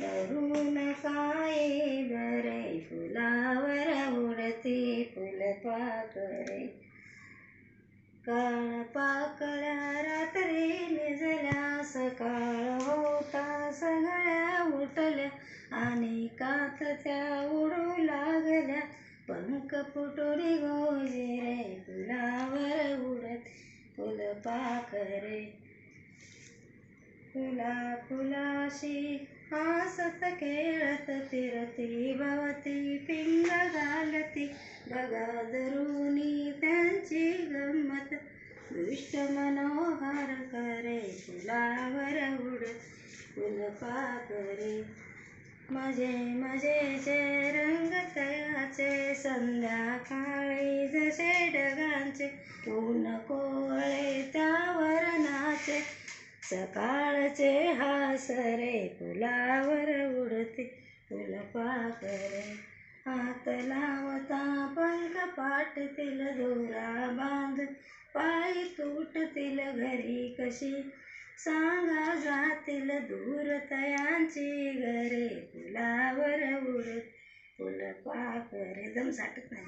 धरून काय बरे फुलावर उडती फुलपाखरे. काळ पाकळा रात्री निजल्या सकाळ होता सगळ्या उठल्या आणि कात त्या उडू लागल्या. पंख फुटुरी गोजे रे फुलावर उडत फुलपाखरे. फुला फुलाशी हसत खेळत फिरती भवती पिंग घालती. बघा धरुणी त्यांची गंमत दुष्ट मनोहर करे फुलावर उड फुलपाखरे मजे मजेचे रंग तयाचे संध्याकाळी जसे ढगांचे ऊन कोळे त्यावर सकाळचे हासरे फुलावर उडते. फुलपाखरे हात लावता पंख पाठतील दोरा बांध. पाय तुटतील घरी कशी? सांगा जातील दूर तयांची घरे फुलावर उडत. फुलपाखरे दम साठत नाही.